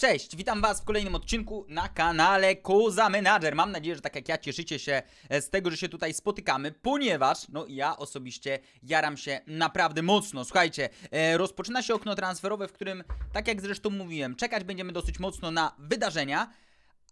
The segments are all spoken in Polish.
Cześć, witam was w kolejnym odcinku na kanale Koza Manager. Mam nadzieję, że tak jak ja cieszycie się e, z tego, że się tutaj spotykamy, ponieważ no ja osobiście jaram się naprawdę mocno. Słuchajcie, e, rozpoczyna się okno transferowe, w którym, tak jak zresztą mówiłem, czekać będziemy dosyć mocno na wydarzenia.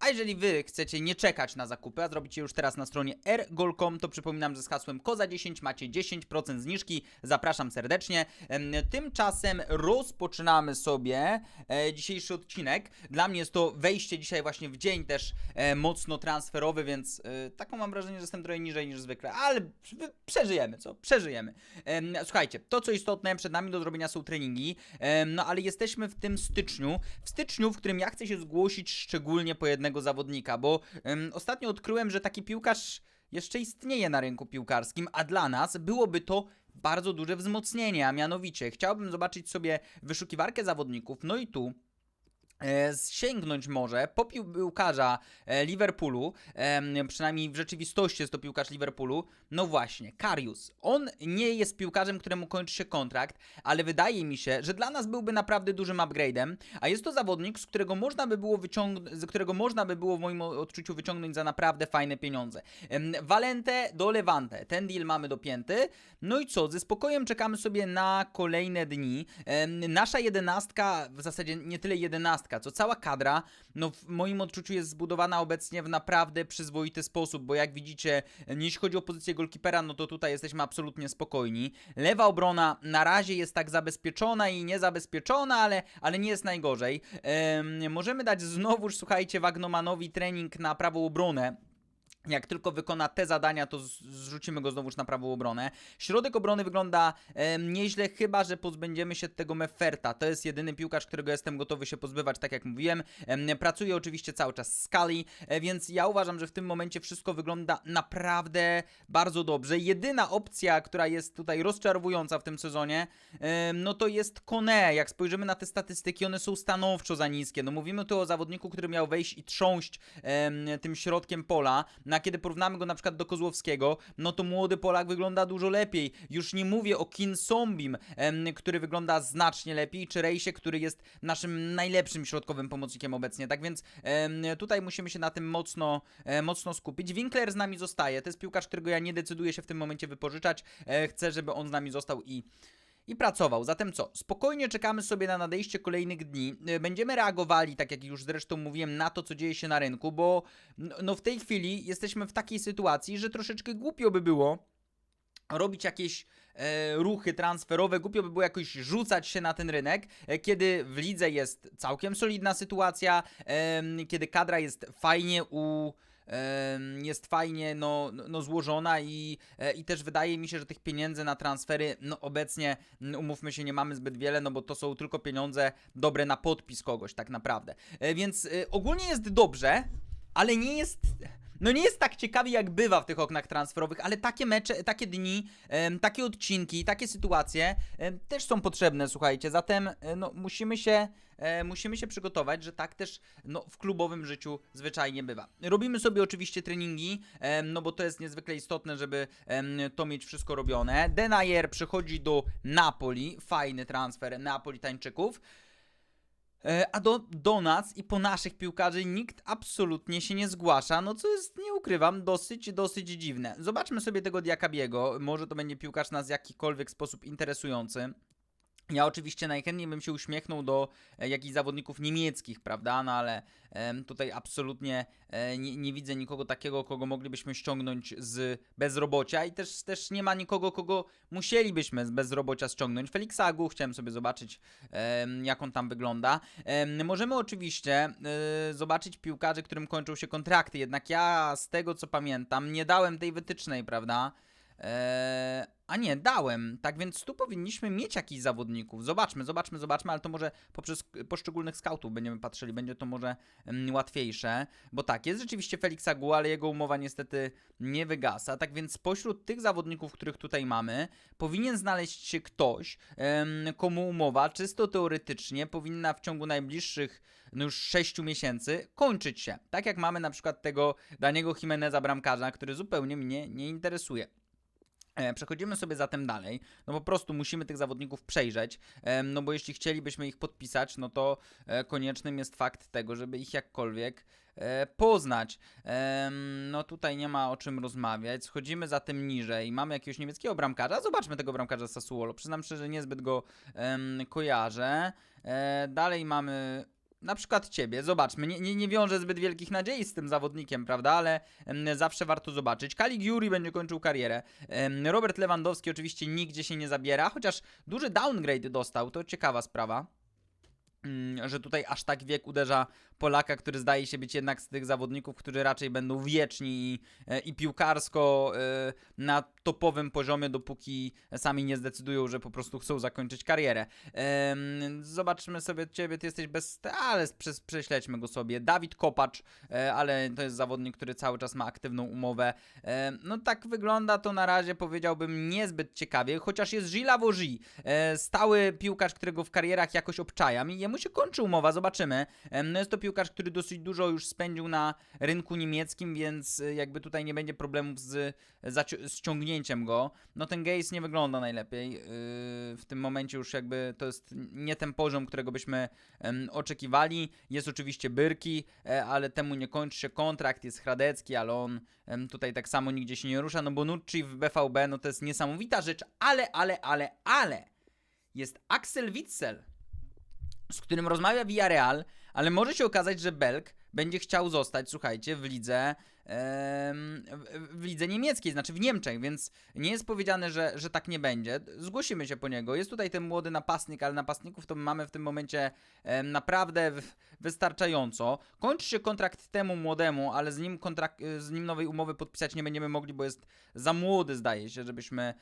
A jeżeli wy chcecie nie czekać na zakupy, a zrobicie już teraz na stronie rgol.com, to przypominam, że z hasłem KOZA10 macie 10% zniżki. Zapraszam serdecznie. Em, Tymczasem rozpoczynamy sobie e, dzisiejszy odcinek. Dla mnie jest to wejście dzisiaj właśnie w dzień też e, mocno transferowy, więc e, taką mam wrażenie, że jestem trochę niżej niż zwykle, ale prze- przeżyjemy, co? Przeżyjemy. Em, Słuchajcie, to co istotne, przed nami do zrobienia są treningi, no ale jesteśmy w tym styczniu, w styczniu, w którym ja chcę się zgłosić szczególnie po jednego zawodnika, bo em, ostatnio odkryłem, że taki piłkarz jeszcze istnieje na rynku piłkarskim, a dla nas byłoby to bardzo duże wzmocnienie, a mianowicie chciałbym zobaczyć sobie wyszukiwarkę zawodników, no i tu sięgnąć może po pił- piłkarza e, Liverpoolu, przynajmniej w rzeczywistości jest to piłkarz Liverpoolu, no właśnie, Karius. On nie jest piłkarzem, któremu kończy się kontrakt, ale wydaje mi się, że dla nas byłby naprawdę dużym upgrade'em, a jest to zawodnik, z którego można by było wyciągnąć, z którego można by było w moim odczuciu wyciągnąć za naprawdę fajne pieniądze. Valente do Levante, ten deal mamy dopięty, no i co, ze spokojem czekamy sobie na kolejne dni. Nasza jedenastka, w zasadzie nie tyle jedenastka, co cała kadra, no w moim odczuciu jest zbudowana obecnie w naprawdę przyzwoity sposób, bo jak widzicie, jeśli chodzi o pozycję golkipera, no to tutaj jesteśmy absolutnie spokojni. Lewa obrona na razie jest tak zabezpieczona i niezabezpieczona, ale, ale nie jest najgorzej. Em, możemy dać znowuż, słuchajcie, Wagnomanowi trening na prawą obronę. Jak tylko wykona te zadania, to z- zrzucimy go znowuż na prawą obronę. Środek obrony wygląda em, nieźle, chyba że pozbędziemy się tego Meferta. To jest jedyny piłkarz, którego jestem gotowy się pozbywać, tak jak mówiłem. Em, pracuje oczywiście cały czas Scully, e, więc ja uważam, że w tym momencie wszystko wygląda naprawdę bardzo dobrze. Jedyna opcja, która jest tutaj rozczarowująca w tym sezonie, em, no to jest Kone. Jak spojrzymy na te statystyki, one są stanowczo za niskie. No mówimy tu o zawodniku, który miał wejść i trząść em, tym środkiem pola. Na kiedy porównamy go na przykład do Kozłowskiego, no to młody Polak wygląda dużo lepiej. Już nie mówię o Kin Sombim, który wygląda znacznie lepiej, czy Rejsie, który jest naszym najlepszym środkowym pomocnikiem obecnie. Tak więc tutaj musimy się na tym mocno, e, mocno skupić. Winkler z nami zostaje. To jest piłkarz, którego ja nie decyduję się w tym momencie wypożyczać. E, chcę, żeby on z nami został i i pracował. Zatem co? Spokojnie czekamy sobie na nadejście kolejnych dni. E, Będziemy reagowali, tak jak już zresztą mówiłem, na to, co dzieje się na rynku, bo no, w tej chwili jesteśmy w takiej sytuacji, że troszeczkę głupio by było robić jakieś e, ruchy transferowe, głupio by było jakoś rzucać się na ten rynek, e, kiedy w lidze jest całkiem solidna sytuacja, em, kiedy kadra jest fajnie u jest fajnie no, no no złożona i, e, i też wydaje mi się, że tych pieniędzy na transfery no obecnie umówmy się nie mamy zbyt wiele, no bo to są tylko pieniądze dobre na podpis kogoś tak naprawdę. E, Więc e, ogólnie jest dobrze, ale nie jest. No nie jest tak ciekawie jak bywa w tych oknach transferowych, ale takie mecze, takie dni, takie odcinki, takie sytuacje też są potrzebne, słuchajcie. Zatem e, no, musimy się e, musimy się przygotować, że tak też no, w klubowym życiu zwyczajnie bywa. Robimy sobie oczywiście treningi, no bo to jest niezwykle istotne, żeby to mieć wszystko robione. Denayer przychodzi do Napoli, fajny transfer Neapolitańczyków. E, A do, do nas i po naszych piłkarzy nikt absolutnie się nie zgłasza, no co jest, nie ukrywam, dosyć, dosyć dziwne. Zobaczmy sobie tego Diakabiego, może to będzie piłkarz nas w jakikolwiek sposób interesujący. Ja oczywiście najchętniej bym się uśmiechnął do e, jakichś zawodników niemieckich, prawda? No ale tutaj absolutnie e, nie, nie widzę nikogo takiego, kogo moglibyśmy ściągnąć z bezrobocia i też, też nie ma nikogo, kogo musielibyśmy z bezrobocia ściągnąć. Felixa Agu chciałem sobie zobaczyć, jak on tam wygląda. Em, możemy oczywiście e, zobaczyć piłkarzy, którym kończą się kontrakty, jednak ja z tego co pamiętam nie dałem tej wytycznej, prawda? Eee, a nie, dałem. Tak więc tu powinniśmy mieć jakichś zawodników. Zobaczmy, zobaczmy, zobaczmy, ale to może poprzez poszczególnych scoutów będziemy patrzyli, będzie to może mm, łatwiejsze. Bo tak, jest rzeczywiście Felix Agu, ale jego umowa niestety nie wygasa. Tak więc spośród tych zawodników, których tutaj mamy, powinien znaleźć się ktoś, komu umowa czysto teoretycznie powinna w ciągu najbliższych no już 6 miesięcy kończyć się. Tak jak mamy na przykład tego Daniego Jimeneza bramkarza, który zupełnie mnie nie interesuje. E, Przechodzimy sobie zatem dalej, no po prostu musimy tych zawodników przejrzeć, no bo jeśli chcielibyśmy ich podpisać, no to e, koniecznym jest fakt tego, żeby ich jakkolwiek e, poznać. No tutaj nie ma o czym rozmawiać, schodzimy zatem niżej, mamy jakiegoś niemieckiego bramkarza, zobaczmy tego bramkarza Sassuolo, przyznam szczerze, że niezbyt go kojarzę. Dalej mamy... Na przykład ciebie, zobaczmy, nie, nie, nie wiążę zbyt wielkich nadziei z tym zawodnikiem, prawda, ale em, zawsze warto zobaczyć. Kalik Juri będzie kończył karierę. Em, Robert Lewandowski oczywiście nigdzie się nie zabiera, chociaż duży downgrade dostał, to ciekawa sprawa. Mm, Że tutaj aż tak wiek uderza Polaka, który zdaje się być jednak z tych zawodników, którzy raczej będą wieczni i, e, i piłkarsko e, na topowym poziomie, dopóki sami nie zdecydują, że po prostu chcą zakończyć karierę. Zobaczmy sobie ciebie, ty jesteś bez. Ale prześledźmy go sobie. Dawid Kopacz, e, ale to jest zawodnik, który cały czas ma aktywną umowę. No tak wygląda to na razie, powiedziałbym, niezbyt ciekawie, chociaż jest Gilles e, stały piłkarz, którego w karierach jakoś obczajam i jemu się kończy umowa, zobaczymy. No jest to piłkarz, który dosyć dużo już spędził na rynku niemieckim, więc e, jakby tutaj nie będzie problemów z, zaci- z ciągnięciem go. No ten Gaze nie wygląda najlepiej. Yy, w tym momencie już jakby to jest nie ten poziom, którego byśmy oczekiwali. Jest oczywiście Byrki, e, ale temu nie kończy się kontrakt, jest Hradecki, ale on tutaj tak samo nigdzie się nie rusza. No Bonucci w BVB, no to jest niesamowita rzecz, ale, ale, ale, ale jest Axel Witsel, z którym rozmawia Villarreal, ale może się okazać, że Belk będzie chciał zostać, słuchajcie, w lidze w, lidze niemieckiej, znaczy w Niemczech, więc nie jest powiedziane, że, że tak nie będzie. Zgłosimy się po niego. Jest tutaj ten młody napastnik, ale napastników to mamy w tym momencie naprawdę wystarczająco. Kończy się kontrakt temu młodemu, ale z nim, kontrakt, z nim nowej umowy podpisać nie będziemy mogli, bo jest za młody, zdaje się, żebyśmy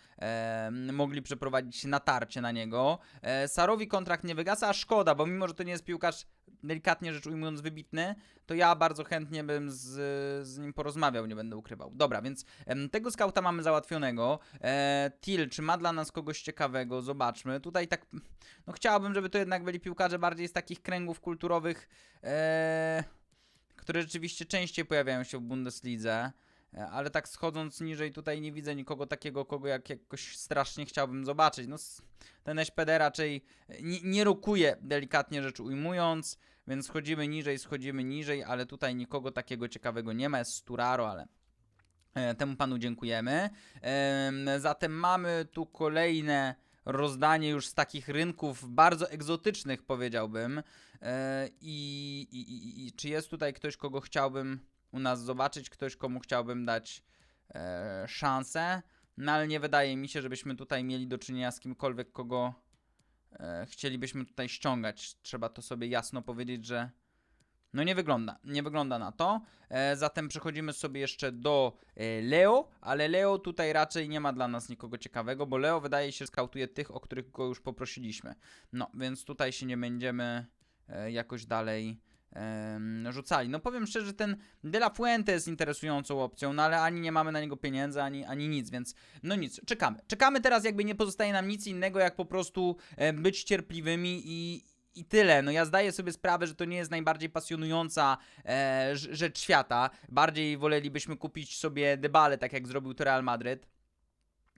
mogli przeprowadzić natarcie na niego. E, Sarowi kontrakt nie wygasa, a szkoda, bo mimo, że to nie jest piłkarz delikatnie rzecz ujmując wybitny, to ja bardzo chętnie bym z, z nim porozmawiał, nie będę ukrywał. Dobra, więc em, tego skauta mamy załatwionego. E, Til, czy ma dla nas kogoś ciekawego? Zobaczmy. Tutaj tak, no chciałbym, żeby to jednak byli piłkarze bardziej z takich kręgów kulturowych, e, które rzeczywiście częściej pojawiają się w Bundeslidze. E, Ale tak schodząc niżej tutaj nie widzę nikogo takiego, kogo jak jakoś strasznie chciałbym zobaczyć. No ten SPD raczej nie, nie rokuje, delikatnie rzecz ujmując, więc schodzimy niżej, schodzimy niżej, ale tutaj nikogo takiego ciekawego nie ma, jest Sturaro, ale e, temu panu dziękujemy. Em, Zatem mamy tu kolejne rozdanie już z takich rynków bardzo egzotycznych, powiedziałbym. E, I, i, i, i czy jest tutaj ktoś, kogo chciałbym u nas zobaczyć, ktoś, komu chciałbym dać e, szansę? No ale nie wydaje mi się, żebyśmy tutaj mieli do czynienia z kimkolwiek, kogo chcielibyśmy tutaj ściągać. Trzeba to sobie jasno powiedzieć, że no nie wygląda, nie wygląda na to. E, zatem przechodzimy sobie jeszcze do e, Leo, ale Leo tutaj raczej nie ma dla nas nikogo ciekawego, bo Leo wydaje się skautuje tych, o których go już poprosiliśmy. No, więc tutaj się nie będziemy e, jakoś dalej rzucali. No powiem szczerze, ten De La Fuente jest interesującą opcją, no ale ani nie mamy na niego pieniędzy, ani, ani nic, więc no nic, czekamy. Czekamy teraz, jakby nie pozostaje nam nic innego, jak po prostu e, być cierpliwymi i, i tyle. No ja zdaję sobie sprawę, że to nie jest najbardziej pasjonująca e, rz- rzecz świata. Bardziej wolelibyśmy kupić sobie debale, tak jak zrobił to Real Madryt.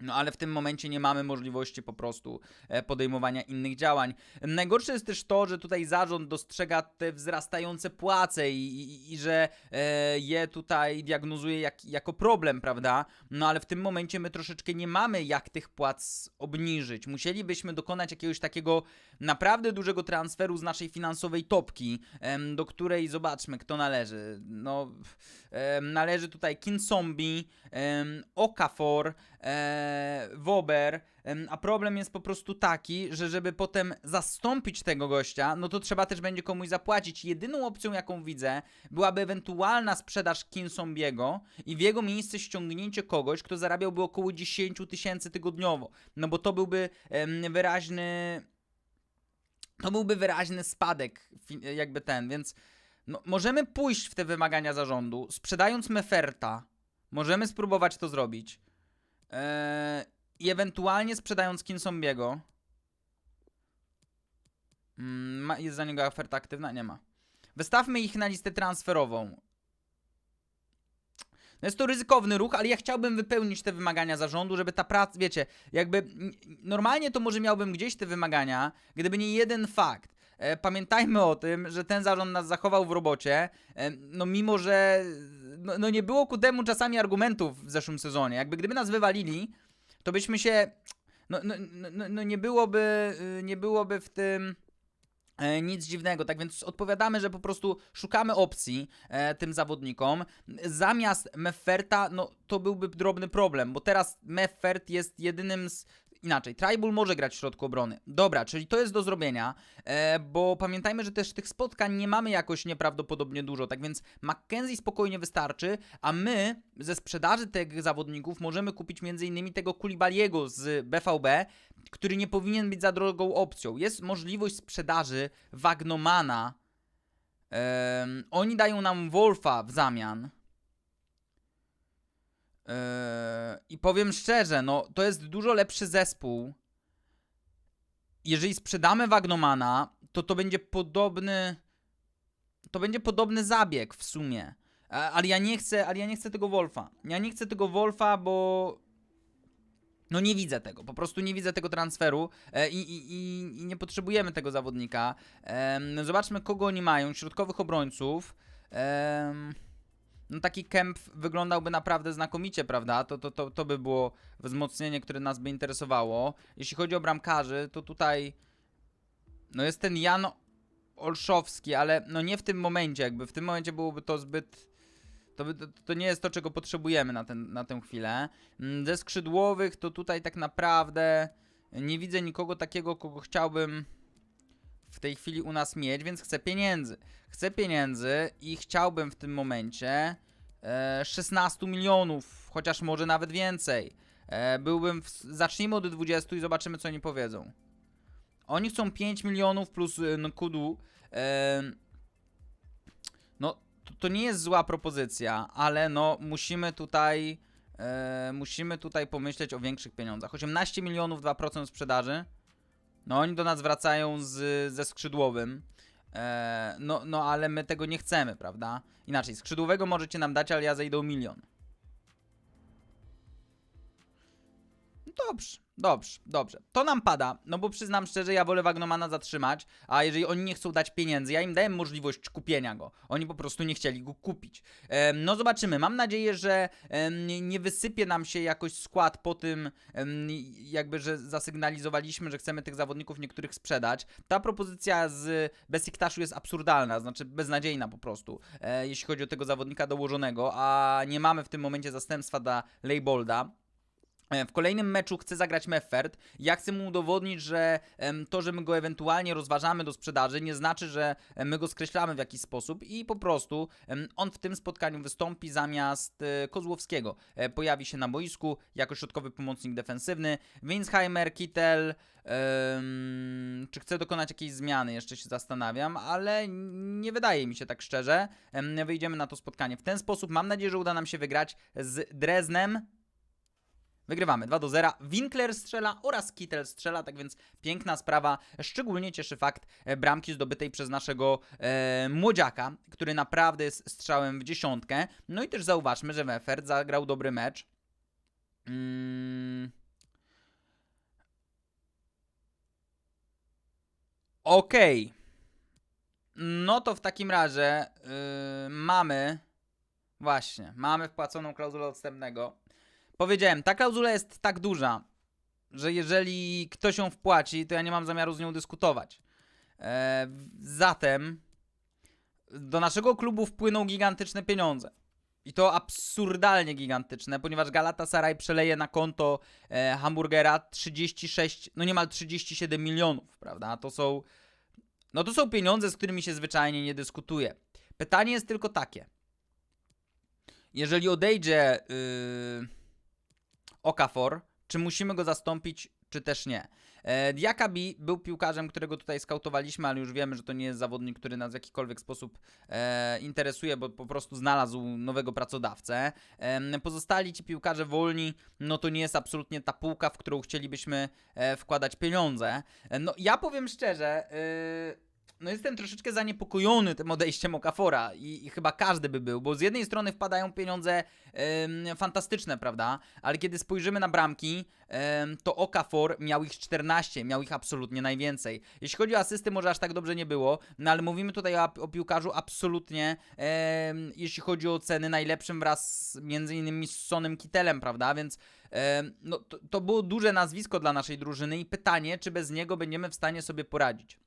No ale w tym momencie nie mamy możliwości po prostu e, podejmowania innych działań. Najgorsze jest też to, że tutaj zarząd dostrzega te wzrastające płace i, i, i że e, je tutaj diagnozuje jak, jako problem, prawda? No ale w tym momencie my troszeczkę nie mamy jak tych płac obniżyć. Musielibyśmy dokonać jakiegoś takiego naprawdę dużego transferu z naszej finansowej topki, em, do której zobaczmy, kto należy. No, em, należy tutaj Kinsombi, em, Okafor, e, Wober, a problem jest po prostu taki, że żeby potem zastąpić tego gościa, no to trzeba też będzie komuś zapłacić. Jedyną opcją, jaką widzę, byłaby ewentualna sprzedaż Kinsombiego i w jego miejsce ściągnięcie kogoś, kto zarabiałby około 10 tysięcy tygodniowo. No bo to byłby wyraźny to byłby wyraźny spadek, jakby ten, więc no, możemy pójść w te wymagania zarządu, sprzedając Meferta, możemy spróbować to zrobić eee, i ewentualnie sprzedając Kinsombiego. Mm, jest za niego oferta aktywna? Nie ma. Wystawmy ich na listę transferową. No jest to ryzykowny ruch, ale ja chciałbym wypełnić te wymagania zarządu, żeby ta praca, wiecie, jakby normalnie to może miałbym gdzieś te wymagania, gdyby nie jeden fakt. E, pamiętajmy o tym, że ten zarząd nas zachował w robocie, e, no mimo, że no, no nie było ku temu czasami argumentów w zeszłym sezonie. Jakby gdyby nas wywalili, to byśmy się, no, no, no, no- no nie byłoby, y, nie byłoby w tym... E, nic dziwnego, tak więc odpowiadamy, że po prostu szukamy opcji tym zawodnikom. Zamiast Mefferta, no to byłby drobny problem, bo teraz Meffert jest jedynym z. Inaczej, Tribal może grać w środku obrony. Dobra, czyli to jest do zrobienia, e, bo pamiętajmy, że też tych spotkań nie mamy jakoś nieprawdopodobnie dużo, tak więc McKenzie spokojnie wystarczy, a my ze sprzedaży tych zawodników możemy kupić m.in. tego Kulibaliego z BVB, który nie powinien być za drogą opcją. Jest możliwość sprzedaży Wagnomana. Oni dają nam Wolfa w zamian. Eee, I powiem szczerze, no to jest dużo lepszy zespół. Jeżeli sprzedamy Wagnomana, to to będzie podobny. To będzie podobny zabieg w sumie. Ale ja nie chcę, ale ja nie chcę tego Wolfa. Ja nie chcę tego Wolfa, bo no nie widzę tego, po prostu nie widzę tego transferu e, i, i, i, nie potrzebujemy tego zawodnika. Zobaczmy, kogo oni mają. Środkowych obrońców. No taki Kemp wyglądałby naprawdę znakomicie, prawda? To, to, to, to by było wzmocnienie, które nas by interesowało. Jeśli chodzi o bramkarzy, to tutaj no jest ten Jan Olszowski, ale no nie w tym momencie, jakby w tym momencie byłoby to zbyt... To, by- to, to nie jest to, czego potrzebujemy na, ten, na tę chwilę. Mm, Ze skrzydłowych to tutaj tak naprawdę nie widzę nikogo takiego, kogo chciałbym w tej chwili u nas mieć, więc chcę pieniędzy. Chcę pieniędzy i chciałbym w tym momencie e, 16 milionów, chociaż może nawet więcej. E, byłbym. W, zacznijmy od 20 i zobaczymy, co oni powiedzą. Oni chcą 5 milionów plus e, no, kudu. E, no, to, to nie jest zła propozycja, ale no, musimy tutaj. E, musimy tutaj pomyśleć o większych pieniądzach. 18 milionów, 2% sprzedaży. No oni do nas wracają z, ze skrzydłowym. E, no, no ale my tego nie chcemy, prawda? Inaczej, skrzydłowego możecie nam dać, ale ja zejdę o milion. Dobrze, dobrze, dobrze. To nam pada, no bo przyznam szczerze, ja wolę Wagnomana zatrzymać, a jeżeli oni nie chcą dać pieniędzy, ja im dałem możliwość kupienia go. Oni po prostu nie chcieli go kupić. Em, no zobaczymy. Mam nadzieję, że em, nie, nie wysypie nam się jakoś skład po tym, em, jakby, że zasygnalizowaliśmy, że chcemy tych zawodników niektórych sprzedać. Ta propozycja z Besiktaszu jest absurdalna, znaczy beznadziejna po prostu, e, jeśli chodzi o tego zawodnika dołożonego, a nie mamy w tym momencie zastępstwa dla Leibolda. E, W kolejnym meczu chce zagrać Meffert. Ja chcę mu udowodnić, że to, że my go ewentualnie rozważamy do sprzedaży, nie znaczy, że e, my go skreślamy w jakiś sposób i po prostu on w tym spotkaniu wystąpi zamiast e, Kozłowskiego. Pojawi się na boisku jako środkowy pomocnik defensywny. Winsheimer, Kittel. em, czy chce dokonać jakiejś zmiany? Jeszcze się zastanawiam, ale nie wydaje mi się tak szczerze. Em, Wyjdziemy na to spotkanie w ten sposób. Mam nadzieję, że uda nam się wygrać z Dreznem. Wygrywamy 2 do 0. Winkler strzela oraz Kittel strzela, tak więc piękna sprawa. Szczególnie cieszy fakt e, bramki zdobytej przez naszego e, młodziaka, który naprawdę jest strzałem w dziesiątkę. No i też zauważmy, że Wefert zagrał dobry mecz. Mm. Okej. No to w takim razie yy, mamy. Właśnie, mamy wpłaconą klauzulę odstępnego. Powiedziałem, ta klauzula jest tak duża, że jeżeli ktoś ją wpłaci, to ja nie mam zamiaru z nią dyskutować. E, zatem do naszego klubu wpłyną gigantyczne pieniądze. I to absurdalnie gigantyczne, ponieważ Galatasaray przeleje na konto e, hamburgera 36, no niemal 37 milionów, prawda? To są, no to są pieniądze, z którymi się zwyczajnie nie dyskutuje. Pytanie jest tylko takie. Jeżeli odejdzie yy, Okafor, czy musimy go zastąpić, czy też nie. E, Diakabi był piłkarzem, którego tutaj skautowaliśmy, ale już wiemy, że to nie jest zawodnik, który nas w jakikolwiek sposób e, interesuje, bo po prostu znalazł nowego pracodawcę. E, pozostali ci piłkarze wolni, no to nie jest absolutnie ta półka, w którą chcielibyśmy e, wkładać pieniądze. E, no ja powiem szczerze, e, no jestem troszeczkę zaniepokojony tym odejściem Okafora i, i chyba każdy by był, bo z jednej strony wpadają pieniądze fantastyczne, prawda? Ale kiedy spojrzymy na bramki, to Okafor miał ich 14, miał ich absolutnie najwięcej. Jeśli chodzi o asysty, może aż tak dobrze nie było, no ale mówimy tutaj o, o piłkarzu absolutnie, jeśli chodzi o ceny, najlepszym wraz między innymi z Sonem Kittelem, prawda? Więc no, to, to było duże nazwisko dla naszej drużyny i pytanie, czy bez niego będziemy w stanie sobie poradzić.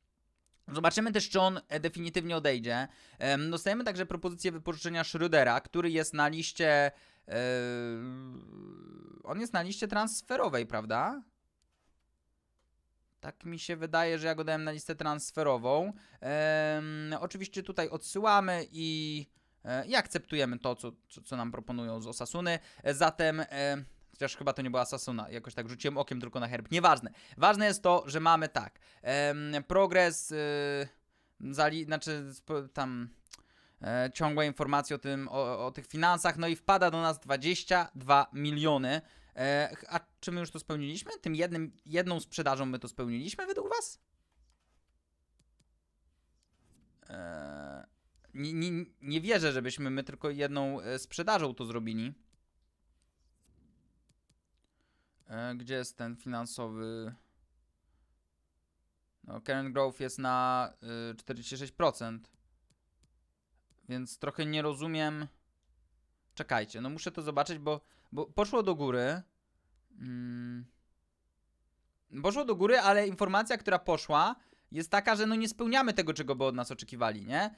Zobaczymy też, czy on e, definitywnie odejdzie. Em, Dostajemy także propozycję wypożyczenia Schrödera, który jest na liście. e, on jest na liście transferowej, prawda? Tak mi się wydaje, że ja go dałem na listę transferową. Em, oczywiście tutaj odsyłamy i, e, i akceptujemy to, co, co, co nam proponują z Osasuny. Zatem. E, Chociaż chyba to nie była Sasuna, jakoś tak rzuciłem okiem tylko na herb. Nieważne. Ważne jest to, że mamy tak. Em, progres, y, zali, znaczy tam e, ciągłe informacje o tym, o, o tych finansach, no i wpada do nas 22 miliony. E, a czy my już to spełniliśmy? Tym jednym, jedną sprzedażą my to spełniliśmy według was? Nie, nie, nie wierzę, żebyśmy my tylko jedną e, sprzedażą to zrobili. E, Gdzie jest ten finansowy? No, current growth jest na y, 46%. Więc trochę nie rozumiem. Czekajcie, no muszę to zobaczyć, bo, bo poszło do góry. Mm. Poszło do góry, ale informacja, która poszła, jest taka, że no nie spełniamy tego, czego by od nas oczekiwali, nie?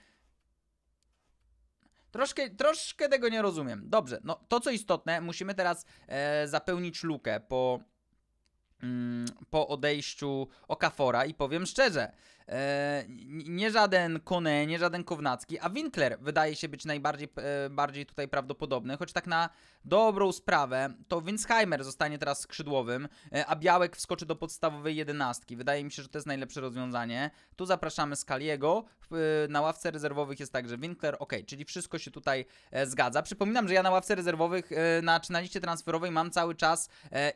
Troszkę, troszkę tego nie rozumiem. Dobrze, no to co istotne, musimy teraz e, zapełnić lukę po, mm, po odejściu Okafora i powiem szczerze, e, nie żaden Kone, nie żaden Kownacki, a Winkler wydaje się być najbardziej e, bardziej tutaj prawdopodobny, choć tak na dobrą sprawę, to Winsheimer zostanie teraz skrzydłowym, e, a Białek wskoczy do podstawowej jedenastki. Wydaje mi się, że to jest najlepsze rozwiązanie. Tu zapraszamy Skaliego, w- na ławce rezerwowych jest także Winkler, ok, czyli wszystko się tutaj e, zgadza. Przypominam, że ja na ławce rezerwowych, e, na, czy na liście transferowej mam cały czas e,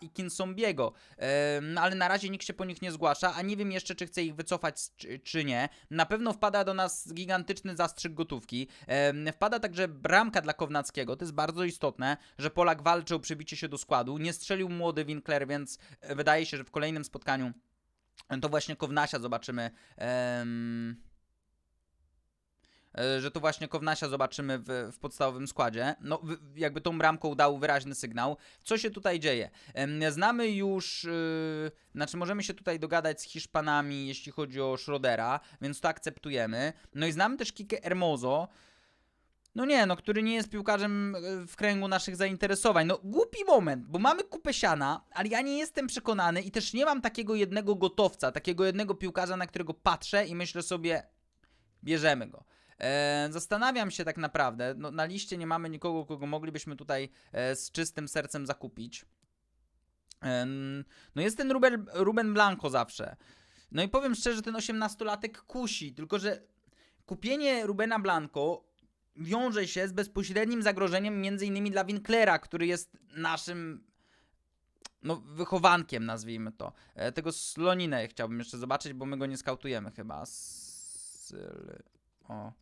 i Kinsombiego, e, no, ale na razie nikt się po nich nie zgłasza, a nie wiem jeszcze, czy chce ich wycofać, czy, nie. Na pewno wpada do nas gigantyczny zastrzyk gotówki. Wpada także bramka dla Kownackiego, to jest bardzo istotne, że Polak walczy o przybicie się do składu. Nie strzelił młody Winkler, więc e, wydaje się, że w kolejnym spotkaniu to właśnie Kownasia zobaczymy. e, że to właśnie Kownasia zobaczymy w, w podstawowym składzie. No, jakby tą bramką dał wyraźny sygnał. Co się tutaj dzieje? Znamy już, yy, znaczy możemy się tutaj dogadać z Hiszpanami, jeśli chodzi o Schrodera, więc to akceptujemy. No i znamy też Kike Hermoso, no nie, no, który nie jest piłkarzem e, w kręgu naszych zainteresowań. No, głupi moment, bo mamy kupę siana, ale ja nie jestem przekonany i też nie mam takiego jednego gotowca, takiego jednego piłkarza, na którego patrzę i myślę sobie, bierzemy go. E, zastanawiam się tak naprawdę, no, na liście nie mamy nikogo, kogo moglibyśmy tutaj e, z czystym sercem zakupić. Em, no jest ten Ruben, Ruben Blanco zawsze. No i powiem szczerze, ten 18-latek kusi, tylko że kupienie Rubena Blanco wiąże się z bezpośrednim zagrożeniem między innymi dla Winklera, który jest naszym no, wychowankiem, nazwijmy to. E, tego Sloninę chciałbym jeszcze zobaczyć, bo my go nie skautujemy chyba. Syl... O,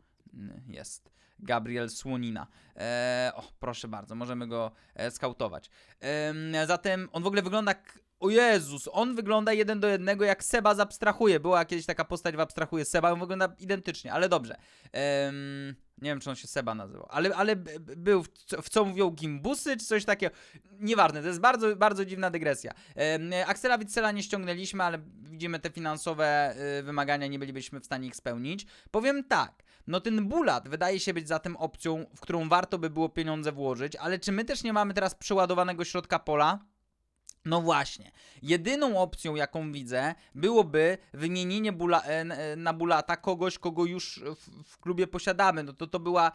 jest. Gabriel Słonina. E, o, proszę bardzo, możemy go e, skautować. Em, zatem on w ogóle wygląda. O Jezus, on wygląda jeden do jednego jak Seba z Abstrahuje. Była kiedyś taka postać w Abstrahuje Seba, on wygląda identycznie, ale dobrze. Em, nie wiem, czy on się Seba nazywał, ale, ale był w co, w co mówią gimbusy, czy coś takiego. Nieważne, to jest bardzo, bardzo dziwna dygresja. Em, Axela Witzela nie ściągnęliśmy, ale widzimy te finansowe y, wymagania, nie bylibyśmy w stanie ich spełnić. Powiem tak, no ten Bulat wydaje się być zatem opcją, w którą warto by było pieniądze włożyć, ale czy my też nie mamy teraz przeładowanego środka pola? No właśnie. Jedyną opcją, jaką widzę, byłoby wymienienie bula, e, e, na Bulata kogoś, kogo już w, w klubie posiadamy. No to to była,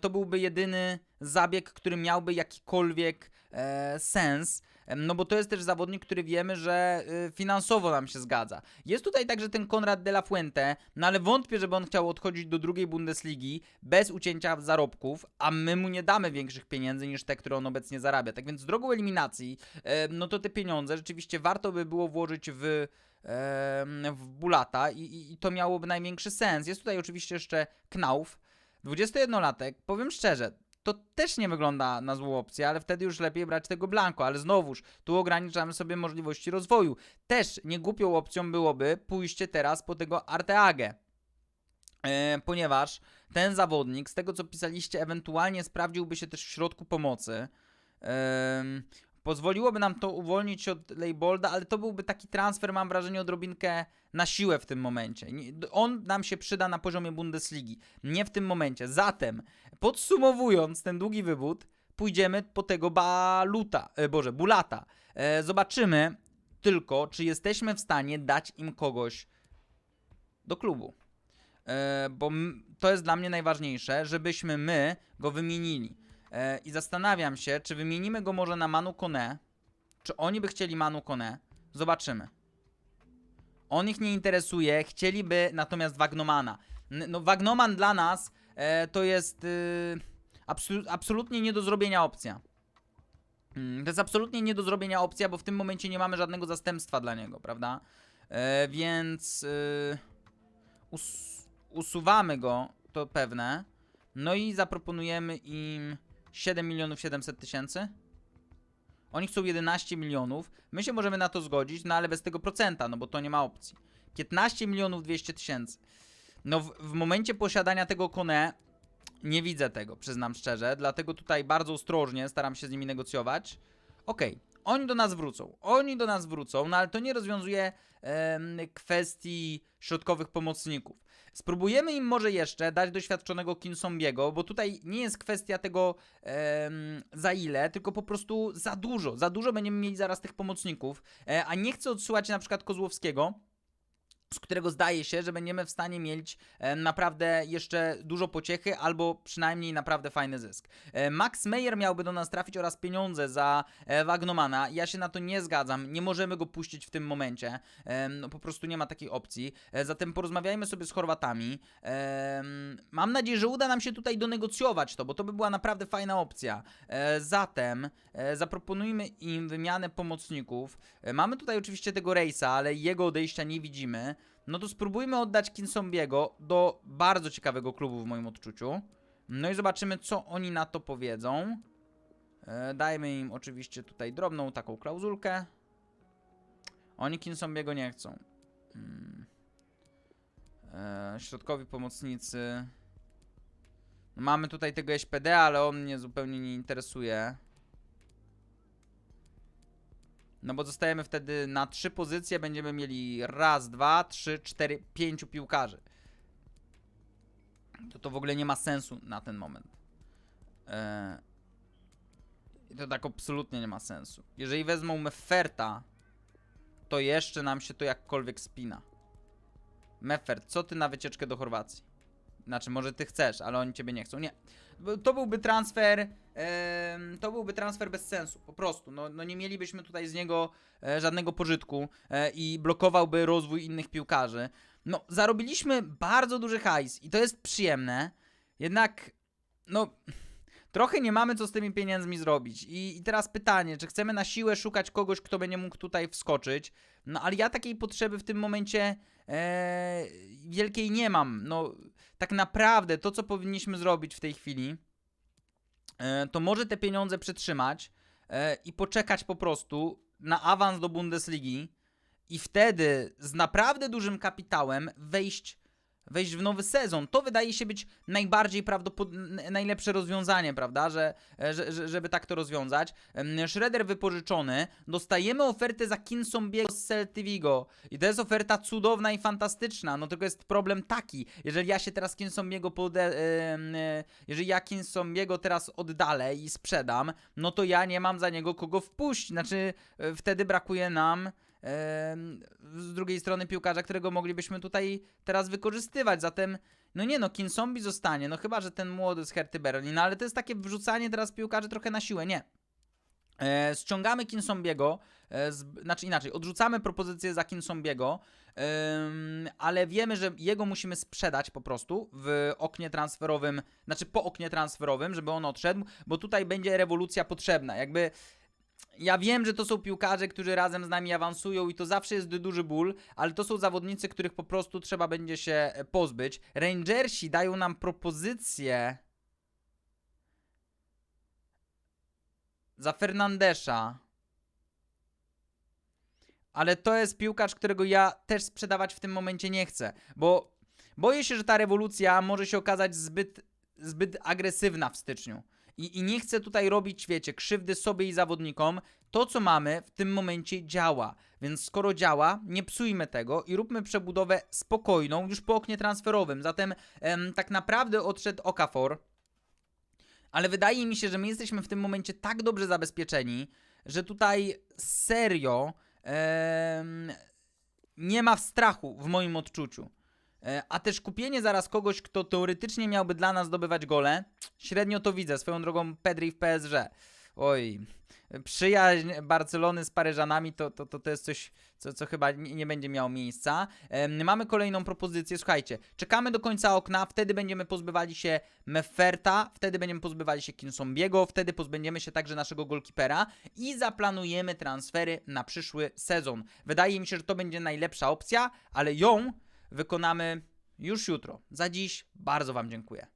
to byłby jedyny zabieg, który miałby jakikolwiek e, sens. No bo to jest też zawodnik, który wiemy, że y, finansowo nam się zgadza. Jest tutaj także ten Konrad de la Fuente, no ale wątpię, żeby on chciał odchodzić do drugiej Bundesligi bez ucięcia zarobków, a my mu nie damy większych pieniędzy niż te, które on obecnie zarabia. Tak więc drogą eliminacji, no to te pieniądze rzeczywiście warto by było włożyć w w Bulata i, i to miałoby największy sens. Jest tutaj oczywiście jeszcze Knauf, 21-latek, powiem szczerze, to też nie wygląda na złą opcję, ale wtedy już lepiej brać tego Blanco, ale znowuż, tu ograniczamy sobie możliwości rozwoju. Też niegłupią opcją byłoby pójście teraz po tego Arteagę. E, ponieważ ten zawodnik, z tego co pisaliście, ewentualnie sprawdziłby się też w środku pomocy. Pozwoliłoby nam to uwolnić od Leibolda, ale to byłby taki transfer, mam wrażenie, odrobinkę na siłę w tym momencie. On nam się przyda na poziomie Bundesligi, nie w tym momencie. Zatem, podsumowując ten długi wywód, pójdziemy po tego Baluta, e, Boże, Bulata. E, zobaczymy tylko, czy jesteśmy w stanie dać im kogoś do klubu. E, bo to jest dla mnie najważniejsze, żebyśmy my go wymienili. E, I zastanawiam się, czy wymienimy go może na Manu Kone, czy oni by chcieli Manu Kone. Zobaczymy. On ich nie interesuje, chcieliby natomiast Wagnomana. No, Wagnoman dla nas e, to jest y, absolutnie nie do zrobienia opcja. Mm, To jest absolutnie nie do zrobienia opcja, bo w tym momencie nie mamy żadnego zastępstwa dla niego, prawda? E, więc y, us usuwamy go, to pewne. No i zaproponujemy im 7 milionów 700 tysięcy. Oni chcą 11 milionów. My się możemy na to zgodzić, no ale bez tego procenta, no bo to nie ma opcji. 15 milionów 200 tysięcy. No w, w momencie posiadania tego Kone nie widzę tego, przyznam szczerze, dlatego tutaj bardzo ostrożnie staram się z nimi negocjować. Okej, oni do nas wrócą, oni do nas wrócą, no ale to nie rozwiązuje kwestii środkowych pomocników. Spróbujemy im może jeszcze dać doświadczonego Kinsombiego, bo tutaj nie jest kwestia tego za ile, tylko po prostu za dużo. Za dużo będziemy mieli zaraz tych pomocników, e, a nie chcę odsyłać na przykład Kozłowskiego, z którego zdaje się, że będziemy w stanie mieć e, naprawdę jeszcze dużo pociechy, albo przynajmniej naprawdę fajny zysk. E, Max Meyer miałby do nas trafić oraz pieniądze za e, Wagnomana. Ja się na to nie zgadzam, nie możemy go puścić w tym momencie. No, po prostu nie ma takiej opcji. Zatem porozmawiajmy sobie z Chorwatami. Mam nadzieję, że uda nam się tutaj donegocjować to, bo to by była naprawdę fajna opcja. Zatem zaproponujmy im wymianę pomocników. Mamy tutaj oczywiście tego Rejsa, ale jego odejścia nie widzimy. No to spróbujmy oddać Kinsombiego do bardzo ciekawego klubu w moim odczuciu. No i zobaczymy, co oni na to powiedzą. E, dajmy im oczywiście tutaj drobną taką klauzulkę. Oni Kinsombiego nie chcą. Mm. E, środkowi pomocnicy. Mamy tutaj tego SPD, ale on mnie zupełnie nie interesuje. No bo zostajemy wtedy na trzy pozycje, będziemy mieli raz, dwa, trzy, cztery, pięciu piłkarzy. To to w ogóle nie ma sensu na ten moment. I to tak absolutnie nie ma sensu. Jeżeli wezmą Mefferta, to jeszcze nam się to jakkolwiek spina. Meffert, co ty na wycieczkę do Chorwacji? Znaczy, może ty chcesz, ale oni ciebie nie chcą. Nie. To byłby transfer. To byłby transfer bez sensu, po prostu. No, no nie mielibyśmy tutaj z niego e, żadnego pożytku e, i blokowałby rozwój innych piłkarzy. No, zarobiliśmy bardzo duży hajs i to jest przyjemne. Jednak, no. Trochę nie mamy co z tymi pieniędzmi zrobić. I, I teraz pytanie, czy chcemy na siłę szukać kogoś, kto będzie mógł tutaj wskoczyć? No ale ja takiej potrzeby w tym momencie e, wielkiej nie mam. No, tak naprawdę to, co powinniśmy zrobić w tej chwili, to może te pieniądze przetrzymać e, i poczekać po prostu na awans do Bundesligi i wtedy z naprawdę dużym kapitałem wejść, wejść w nowy sezon. To wydaje się być najbardziej prawdopodobne, najlepsze rozwiązanie, prawda, że, e, że, że, żeby tak to rozwiązać. Shredder wypożyczony, dostajemy ofertę za Kinsombiego z Celtivigo. I to jest oferta cudowna i fantastyczna, no tylko jest problem taki, jeżeli ja się teraz Kinsombiego pode, e, jeżeli ja Kinsombiego teraz oddalę i sprzedam, no to ja nie mam za niego kogo wpuścić, znaczy e, wtedy brakuje nam z drugiej strony piłkarza, którego moglibyśmy tutaj teraz wykorzystywać, zatem no nie no, Kinsombi zostanie, no chyba, że ten młody z Herty Berlin, no ale to jest takie wrzucanie teraz piłkarzy trochę na siłę, nie. E, ściągamy Kinsombiego, e, z, znaczy inaczej, odrzucamy propozycję za Kinsombiego, em, ale wiemy, że jego musimy sprzedać po prostu w oknie transferowym, znaczy po oknie transferowym, żeby on odszedł, bo tutaj będzie rewolucja potrzebna. Jakby ja wiem, że to są piłkarze, którzy razem z nami awansują i to zawsze jest duży ból, ale to są zawodnicy, których po prostu trzeba będzie się e, pozbyć. Rangersi dają nam propozycję za Fernandesza. Ale to jest piłkarz, którego ja też sprzedawać w tym momencie nie chcę, bo boję się, że ta rewolucja może się okazać zbyt, zbyt agresywna w styczniu. I, I nie chcę tutaj robić, wiecie, krzywdy sobie i zawodnikom. To, co mamy w tym momencie działa. Więc skoro działa, nie psujmy tego i róbmy przebudowę spokojną już po oknie transferowym. Zatem em, tak naprawdę odszedł Okafor. Ale wydaje mi się, że my jesteśmy w tym momencie tak dobrze zabezpieczeni, że tutaj serio em, nie ma strachu w moim odczuciu. E, A też kupienie zaraz kogoś, kto teoretycznie miałby dla nas zdobywać gole, średnio to widzę. Swoją drogą Pedri w PSG. Oj, przyjaźń Barcelony z Paryżanami to, to, to, to jest coś, co, co chyba nie, będzie miało miejsca. Mamy kolejną propozycję. Słuchajcie, czekamy do końca okna, wtedy będziemy pozbywali się Meferta, wtedy będziemy pozbywali się Kinsombiego, wtedy pozbędziemy się także naszego golkipera i zaplanujemy transfery na przyszły sezon. Wydaje mi się, że to będzie najlepsza opcja, ale ją wykonamy już jutro. Za dziś bardzo Wam dziękuję.